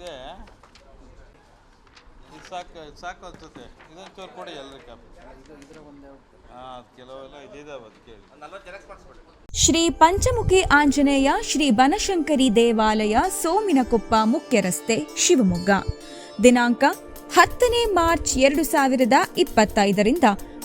ಇದೆ. ಇದು ಸಾಕು ಸಾಕು ಅನ್ಸುತ್ತೆ. ಇದೊಂದು ಚೂರು ಕೊಡಿ ಎಲ್ಲರಿಗೂ ಹಾಂ ಕೆಲವೆಲ್ಲ ಇದಿದಾವೆ ಅದು ಕೇಳಿ. ಶ್ರೀ ಪಂಚಮುಖಿ ಆಂಜನೇಯ ಶ್ರೀ ಬನಶಂಕರಿ ದೇವಾಲಯ ಸೋಮಿನಕೊಪ್ಪ ಮುಖ್ಯ ರಸ್ತೆ ಶಿವಮೊಗ್ಗ. ದಿನಾಂಕ ಹತ್ತನೇ ಮಾರ್ಚ್ ಎರಡು ಸಾವಿರದ ಇಪ್ಪತ್ತೈದರಿಂದ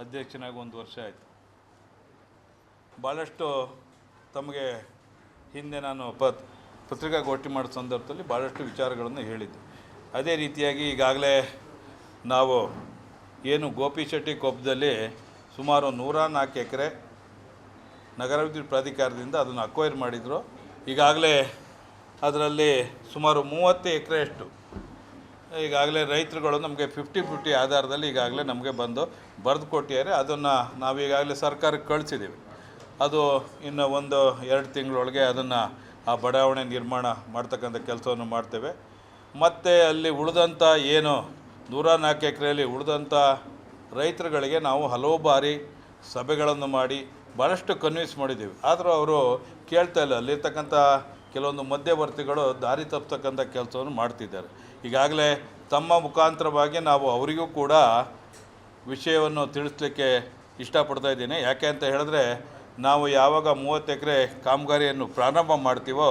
ಅಧ್ಯಕ್ಷನಾಗಿ ಒಂದು ವರ್ಷ ಆಯಿತು. ಭಾಳಷ್ಟು ತಮಗೆ ಹಿಂದೆ ನಾನು ಪತ್ ಪತ್ರಿಕಾಗೋಷ್ಠಿ ಮಾಡೋ ಸಂದರ್ಭದಲ್ಲಿ ಭಾಳಷ್ಟು ವಿಚಾರಗಳನ್ನು ಹೇಳಿದ್ದೆ. ಅದೇ ರೀತಿಯಾಗಿ ಈಗಾಗಲೇ ನಾವು ಏನು ಗೋಪಿ ಶೆಟ್ಟಿ ಕೊಪ್ಪದಲ್ಲಿ ಸುಮಾರು ನೂರ ನಾಲ್ಕು ಎಕರೆ ನಗರಾಭಿವೃದ್ಧಿ ಪ್ರಾಧಿಕಾರದಿಂದ ಅದನ್ನು ಅಕ್ವೈರ್ ಮಾಡಿದರು. ಈಗಾಗಲೇ ಅದರಲ್ಲಿ ಸುಮಾರು ಮೂವತ್ತು ಎಕರೆಯಷ್ಟು ಈಗಾಗಲೇ ರೈತರುಗಳು ನಮಗೆ ಫಿಫ್ಟಿ ಫಿಫ್ಟಿ ಆಧಾರದಲ್ಲಿ ಈಗಾಗಲೇ ನಮಗೆ ಬಂದು ಬರೆದು ಕೊಟ್ಟಿದ್ದಾರೆ. ಅದನ್ನು ನಾವು ಈಗಾಗಲೇ ಸರ್ಕಾರಕ್ಕೆ ಕಳಿಸಿದ್ದೀವಿ. ಅದು ಇನ್ನು ಒಂದು ಎರಡು ತಿಂಗಳೊಳಗೆ ಅದನ್ನು ಆ ಬಡಾವಣೆ ನಿರ್ಮಾಣ ಮಾಡ್ತಕ್ಕಂಥ ಕೆಲಸವನ್ನು ಮಾಡ್ತೇವೆ. ಮತ್ತು ಅಲ್ಲಿ ಉಳಿದಂಥ ಏನು ನೂರ ನಾಲ್ಕು ಎಕರೆಯಲ್ಲಿ ಉಳಿದಂಥ ರೈತರುಗಳಿಗೆ ನಾವು ಹಲವು ಬಾರಿ ಸಭೆಗಳನ್ನು ಮಾಡಿ ಭಾಳಷ್ಟು ಕನ್ವಿನ್ಸ್ ಮಾಡಿದ್ದೀವಿ. ಆದರೂ ಅವರು ಕೇಳ್ತಾ ಇಲ್ಲ. ಅಲ್ಲಿರ್ತಕ್ಕಂಥ ಕೆಲವೊಂದು ಮಧ್ಯವರ್ತಿಗಳು ದಾರಿ ತಪ್ಪತಕ್ಕಂಥ ಕೆಲಸವನ್ನು ಮಾಡ್ತಿದ್ದಾರೆ. ಈಗಾಗಲೇ ತಮ್ಮ ಮುಖಾಂತರವಾಗಿ ನಾವು ಅವರಿಗೂ ಕೂಡ ವಿಷಯವನ್ನು ತಿಳಿಸ್ಲಿಕ್ಕೆ ಇಷ್ಟಪಡ್ತಾ ಇದ್ದೀನಿ. ಯಾಕೆ ಅಂತ ಹೇಳಿದ್ರೆ, ನಾವು ಯಾವಾಗ ಮೂವತ್ತು ಎಕರೆ ಕಾಮಗಾರಿಯನ್ನು ಪ್ರಾರಂಭ ಮಾಡ್ತೀವೋ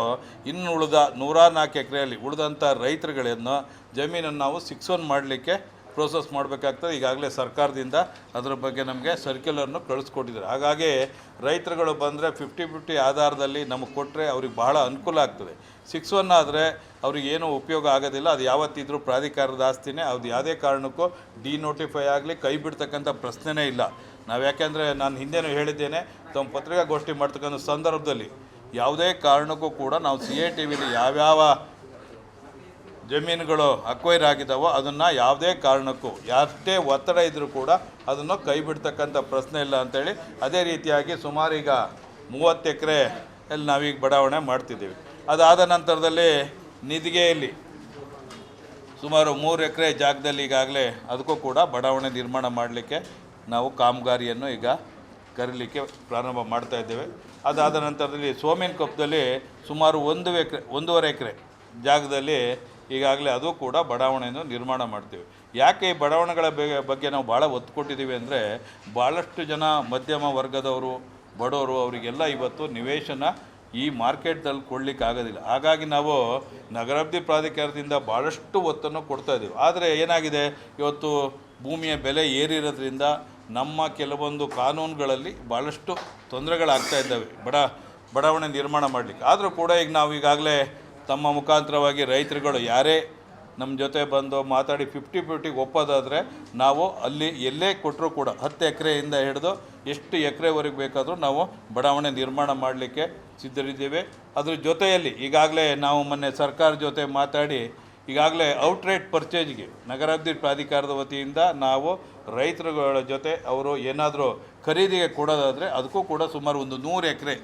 ಇನ್ನು ಉಳಿದ ನೂರ ನಾಲ್ಕು ಎಕರೆಯಲ್ಲಿ ಉಳಿದಂಥ ರೈತರುಗಳನ್ನು ಜಮೀನನ್ನು ನಾವು ಸಿಕ್ಸ್ ಒನ್ ಮಾಡಲಿಕ್ಕೆ ಪ್ರೋಸೆಸ್ ಮಾಡಬೇಕಾಗ್ತದೆ. ಈಗಾಗಲೇ ಸರ್ಕಾರದಿಂದ ಅದರ ಬಗ್ಗೆ ನಮಗೆ ಸರ್ಕ್ಯುಲರ್ನು ಕಳಿಸ್ಕೊಟ್ಟಿದ್ದಾರೆ. ಹಾಗಾಗಿ ರೈತರುಗಳು ಬಂದರೆ ಫಿಫ್ಟಿ ಫಿಫ್ಟಿ ಆಧಾರದಲ್ಲಿ ನಮಗೆ ಕೊಟ್ಟರೆ ಅವ್ರಿಗೆ ಬಹಳ ಅನುಕೂಲ ಆಗ್ತದೆ. ಸಿಕ್ಸ್ ಒನ್ ಆದರೆ ಅವ್ರಿಗೆ ಏನೂ ಉಪಯೋಗ ಆಗೋದಿಲ್ಲ. ಅದು ಯಾವತ್ತಿದ್ರೂ ಪ್ರಾಧಿಕಾರದ ಆಸ್ತಿನೇ. ಅದು ಯಾವುದೇ ಕಾರಣಕ್ಕೂ ಡಿನೋಟಿಫೈ ಆಗಲಿ, ಕೈ ಬಿಡ್ತಕ್ಕಂಥ ಪ್ರಶ್ನೆನೇ ಇಲ್ಲ. ನಾವು ಯಾಕೆಂದರೆ ನಾನು ಹಿಂದೆನೂ ಹೇಳಿದ್ದೇನೆ, ತಮ್ಮ ಪತ್ರಿಕಾಗೋಷ್ಠಿ ಮಾಡ್ತಕ್ಕಂಥ ಸಂದರ್ಭದಲ್ಲಿ ಯಾವುದೇ ಕಾರಣಕ್ಕೂ ಕೂಡ ನಾವು ಸಿ ಎ ಟಿ ವಿಲಿ ಯಾವ್ಯಾವ ಜಮೀನುಗಳು ಅಕ್ವೈರ್ ಆಗಿದ್ದಾವೋ ಅದನ್ನು ಯಾವುದೇ ಕಾರಣಕ್ಕೂ ಎಷ್ಟೇ ಒತ್ತಡ ಇದ್ದರೂ ಕೂಡ ಅದನ್ನು ಕೈ ಬಿಡ್ತಕ್ಕಂಥ ಪ್ರಶ್ನೆ ಇಲ್ಲ ಅಂತೇಳಿ ಅದೇ ರೀತಿಯಾಗಿ ಸುಮಾರು ಈಗ ಮೂವತ್ತು ಎಕರೆ ಅಲ್ಲಿ ನಾವೀಗ ಬಡಾವಣೆ ಮಾಡ್ತಿದ್ದೀವಿ. ಅದಾದ ನಂತರದಲ್ಲಿ ನಿಧಿಗೆಯಲ್ಲಿ ಸುಮಾರು ಮೂರು ಎಕರೆ ಜಾಗದಲ್ಲಿ ಈಗಾಗಲೇ ಅದಕ್ಕೂ ಕೂಡ ಬಡಾವಣೆ ನಿರ್ಮಾಣ ಮಾಡಲಿಕ್ಕೆ ನಾವು ಕಾಮಗಾರಿಯನ್ನು ಈಗ ಕರೀಲಿಕ್ಕೆ ಪ್ರಾರಂಭ ಮಾಡ್ತಾ ಇದ್ದೇವೆ. ಅದಾದ ನಂತರದಲ್ಲಿ ಸೋಮೇನ್ ಕೊಪ್ಪದಲ್ಲಿ ಸುಮಾರು ಒಂದು ಎಕರೆ, ಒಂದೂವರೆ ಎಕರೆ ಜಾಗದಲ್ಲಿ ಈಗಾಗಲೇ ಅದು ಕೂಡ ಬಡಾವಣೆಯನ್ನು ನಿರ್ಮಾಣ ಮಾಡ್ತೀವಿ. ಯಾಕೆ ಈ ಬಡಾವಣೆಗಳ ಬಗ್ಗೆ ನಾವು ಭಾಳ ಒತ್ತು ಕೊಟ್ಟಿದ್ದೀವಿ ಅಂದರೆ ಭಾಳಷ್ಟು ಜನ ಮಧ್ಯಮ ವರ್ಗದವರು, ಬಡವರು ಅವರಿಗೆಲ್ಲ ಇವತ್ತು ನಿವೇಶನ ಈ ಮಾರ್ಕೆಟ್ದಲ್ಲಿ ಕೊಡಲಿಕ್ಕೆ ಆಗೋದಿಲ್ಲ. ಹಾಗಾಗಿ ನಾವು ನಗರಾಭಿವೃದ್ಧಿ ಪ್ರಾಧಿಕಾರದಿಂದ ಭಾಳಷ್ಟು ಒತ್ತನ್ನು ಕೊಡ್ತಾ ಇದ್ದೀವಿ. ಆದರೆ ಏನಾಗಿದೆ? ಇವತ್ತು ಭೂಮಿಯ ಬೆಲೆ ಏರಿರೋದ್ರಿಂದ ನಮ್ಮ ಕೆಲವೊಂದು ಕಾನೂನುಗಳಲ್ಲಿ ಭಾಳಷ್ಟು ತೊಂದರೆಗಳಾಗ್ತಾ ಇದ್ದಾವೆ. ಬಡ, ಬಡಾವಣೆ ನಿರ್ಮಾಣ ಮಾಡಲಿಕ್ಕೆ. ಆದರೂ ಕೂಡ ಈಗ ನಾವು ಈಗಾಗಲೇ ತಮ್ಮ ಮುಖಾಂತರವಾಗಿ ರೈತರುಗಳು ಯಾರೇ ನಮ್ಮ ಜೊತೆ ಬಂದು ಮಾತಾಡಿ ಫಿಫ್ಟಿ ಫಿಫ್ಟಿಗೆ ಒಪ್ಪೋದಾದರೆ ನಾವು ಅಲ್ಲಿ ಎಲ್ಲೇ ಕೊಟ್ಟರೂ ಕೂಡ ಹತ್ತು ಎಕರೆಯಿಂದ ಹಿಡಿದು ಎಷ್ಟು ಎಕರೆವರೆಗೆ ಬೇಕಾದರೂ ನಾವು ಬಡಾವಣೆ ನಿರ್ಮಾಣ ಮಾಡಲಿಕ್ಕೆ ಸಿದ್ಧರಿದ್ದೇವೆ. ಅದ್ರ ಜೊತೆಯಲ್ಲಿ ಈಗಾಗಲೇ ನಾವು ಮೊನ್ನೆ ಸರ್ಕಾರ ಜೊತೆ ಮಾತಾಡಿ ಈಗಾಗಲೇ ಔಟ್ರೇಟ್ ಪರ್ಚೇಜ್ಗೆ ನಗರಾಭಿವೃದ್ಧಿ ಪ್ರಾಧಿಕಾರದ ವತಿಯಿಂದ ನಾವು ರೈತರುಗಳ ಜೊತೆ ಅವರು ಏನಾದರೂ ಖರೀದಿಗೆ ಕೊಡೋದಾದರೆ ಅದಕ್ಕೂ ಕೂಡ ಸುಮಾರು ಒಂದು ನೂರು ಎಕರೆ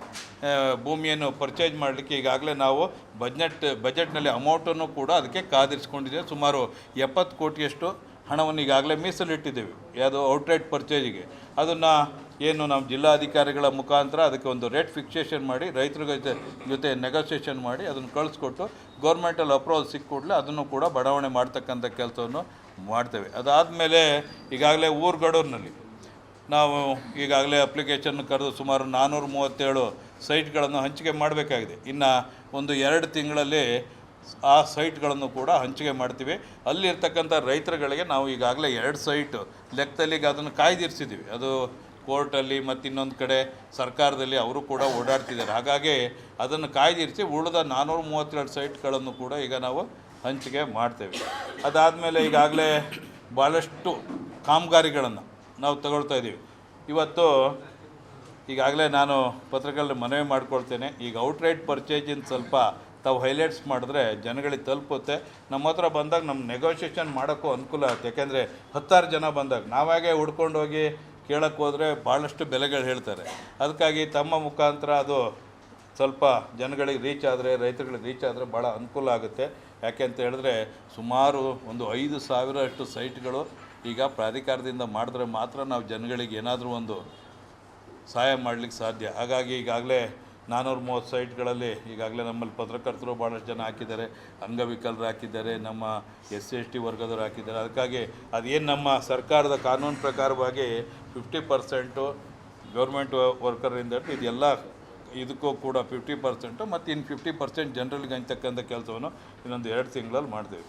ಭೂಮಿಯನ್ನು ಪರ್ಚೇಸ್ ಮಾಡಲಿಕ್ಕೆ ಈಗಾಗಲೇ ನಾವು ಬಜೆಟ್ ಬಜೆಟ್ನಲ್ಲಿ ಅಮೌಂಟನ್ನು ಕೂಡ ಅದಕ್ಕೆ ಕಾದಿರಿಸ್ಕೊಂಡಿದ್ದೇವೆ. ಸುಮಾರು ಎಪ್ಪತ್ತು ಕೋಟಿಯಷ್ಟು ಹಣವನ್ನು ಈಗಾಗಲೇ ಮೀಸಲಿಟ್ಟಿದ್ದೇವೆ. ಯಾವುದು ಔಟ್ರೇಟ್ ಪರ್ಚೇಜಿಗೆ ಅದನ್ನು ಏನು ನಮ್ಮ ಜಿಲ್ಲಾಧಿಕಾರಿಗಳ ಮುಖಾಂತರ ಅದಕ್ಕೆ ಒಂದು ರೇಟ್ ಫಿಕ್ಸೇಷನ್ ಮಾಡಿ ರೈತರ ಜೊತೆ ಜೊತೆ ನೆಗೋಸಿಯೇಷನ್ ಮಾಡಿ ಅದನ್ನು ಕಳಿಸ್ಕೊಟ್ಟು ಗೌರ್ಮೆಂಟಲ್ಲಿ ಅಪ್ರೂವಲ್ ಸಿಕ್ಕ ಕೂಡಲೇ ಅದನ್ನು ಕೂಡ ಬಡಾವಣೆ ಮಾಡ್ತಕ್ಕಂಥ ಕೆಲಸವನ್ನು ಮಾಡ್ತೇವೆ. ಅದಾದಮೇಲೆ ಈಗಾಗಲೇ ಊರುಗಡೂರಿನಲ್ಲಿ ನಾವು ಈಗಾಗಲೇ ಅಪ್ಲಿಕೇಶನ್ ಕರೆದು ಸುಮಾರು ನಾನ್ನೂರ ಮೂವತ್ತೇಳು ಸೈಟ್ಗಳನ್ನು ಹಂಚಿಕೆ ಮಾಡಬೇಕಾಗಿದೆ. ಇನ್ನು ಒಂದು ಎರಡು ತಿಂಗಳಲ್ಲಿ ಆ ಸೈಟ್ಗಳನ್ನು ಕೂಡ ಹಂಚಿಕೆ ಮಾಡ್ತೀವಿ. ಅಲ್ಲಿರ್ತಕ್ಕಂಥ ರೈತರುಗಳಿಗೆ ನಾವು ಈಗಾಗಲೇ ಎರಡು ಸೈಟು ಲೆಕ್ಕದಲ್ಲಿ ಅದನ್ನು ಕಾಯ್ದಿರಿಸಿದ್ದೀವಿ. ಅದು ಕೋರ್ಟಲ್ಲಿ ಮತ್ತು ಇನ್ನೊಂದು ಕಡೆ ಸರ್ಕಾರದಲ್ಲಿ ಅವರು ಕೂಡ ಓಡಾಡ್ತಿದ್ದಾರೆ. ಹಾಗಾಗಿ ಅದನ್ನು ಕಾಯ್ದಿರಿಸಿ ಉಳಿದ ನಾನ್ನೂರ ಮೂವತ್ತೆರಡು ಸೈಟ್ಗಳನ್ನು ಕೂಡ ಈಗ ನಾವು ಹಂಚಿಕೆ ಮಾಡ್ತೇವೆ. ಅದಾದಮೇಲೆ ಈಗಾಗಲೇ ಭಾಳಷ್ಟು ಕಾಮಗಾರಿಗಳನ್ನು ನಾವು ತಗೊಳ್ತಾ ಇದ್ದೀವಿ ಇವತ್ತು ಈಗಾಗಲೇ ನಾನು ಪತ್ರಗಳಲ್ಲಿ ಮನವಿ ಮಾಡ್ಕೊಳ್ತೇನೆ. ಈಗ ಔಟ್ರೈಟ್ ಪರ್ಚೇಜಿಂದ ಸ್ವಲ್ಪ ತಾವು ಹೈಲೈಟ್ಸ್ ಮಾಡಿದ್ರೆ ಜನಗಳಿಗೆ ತಲುಪುತ್ತೆ. ನಮ್ಮ ಹತ್ರ ಬಂದಾಗ ನಮ್ಮ ನೆಗೋಷಿಯೇಷನ್ ಮಾಡೋಕ್ಕೂ ಅನುಕೂಲ ಆಗುತ್ತೆ. ಯಾಕೆಂದರೆ ಹತ್ತಾರು ಜನ ಬಂದಾಗ ನಾವಾಗೆ ಹುಡ್ಕೊಂಡು ಹೋಗಿ ಕೇಳಕ್ಕೆ ಹೋದರೆ ಭಾಳಷ್ಟು ಬೆಲೆಗಳು ಹೇಳ್ತಾರೆ. ಅದಕ್ಕಾಗಿ ತಮ್ಮ ಮುಖಾಂತರ ಅದು ಸ್ವಲ್ಪ ಜನಗಳಿಗೆ ರೀಚ್ ಆದರೆ ರೈತರುಗಳಿಗೆ ರೀಚ್ ಆದರೆ ಭಾಳ ಅನುಕೂಲ ಆಗುತ್ತೆ. ಯಾಕೆ ಅಂತ ಹೇಳಿದ್ರೆ ಸುಮಾರು ಒಂದು ಐದು ಸಾವಿರಷ್ಟು ಸೈಟ್ಗಳು ಈಗ ಪ್ರಾಧಿಕಾರದಿಂದ ಮಾಡಿದ್ರೆ ಮಾತ್ರ ನಾವು ಜನಗಳಿಗೆ ಏನಾದರೂ ಒಂದು ಸಹಾಯ ಮಾಡಲಿಕ್ಕೆ ಸಾಧ್ಯ. ಹಾಗಾಗಿ ಈಗಾಗಲೇ ನಾನ್ನೂರು ಮೂವತ್ತು ಸೈಟ್ಗಳಲ್ಲಿ ಈಗಾಗಲೇ ನಮ್ಮಲ್ಲಿ ಪತ್ರಕರ್ತರು ಭಾಳಷ್ಟು ಜನ ಹಾಕಿದ್ದಾರೆ. ಅಂಗವಿಕಲರು ಹಾಕಿದ್ದಾರೆ, ನಮ್ಮ ಎಸ್ ಸಿ ಎಸ್ ಟಿ ವರ್ಗದವರು ಹಾಕಿದ್ದಾರೆ. ಅದಕ್ಕಾಗಿ ಅದೇನು ನಮ್ಮ ಸರ್ಕಾರದ ಕಾನೂನು ಪ್ರಕಾರವಾಗಿ ಫಿಫ್ಟಿ ಪರ್ಸೆಂಟು ಗೌರ್ಮೆಂಟ್ ವರ್ಕರಿಂದ ಇದೆಲ್ಲ ಇದಕ್ಕೂ ಕೂಡ ಫಿಫ್ಟಿ ಪರ್ಸೆಂಟು ಮತ್ತು ಇನ್ನು ಫಿಫ್ಟಿ ಪರ್ಸೆಂಟ್ ಜನರಲ್ಗೆ ಅಂತಕ್ಕಂಥ ಕೆಲಸವನ್ನು ಇನ್ನೊಂದು ಎರಡು ತಿಂಗಳಲ್ಲಿ ಮಾಡ್ತೀವಿ.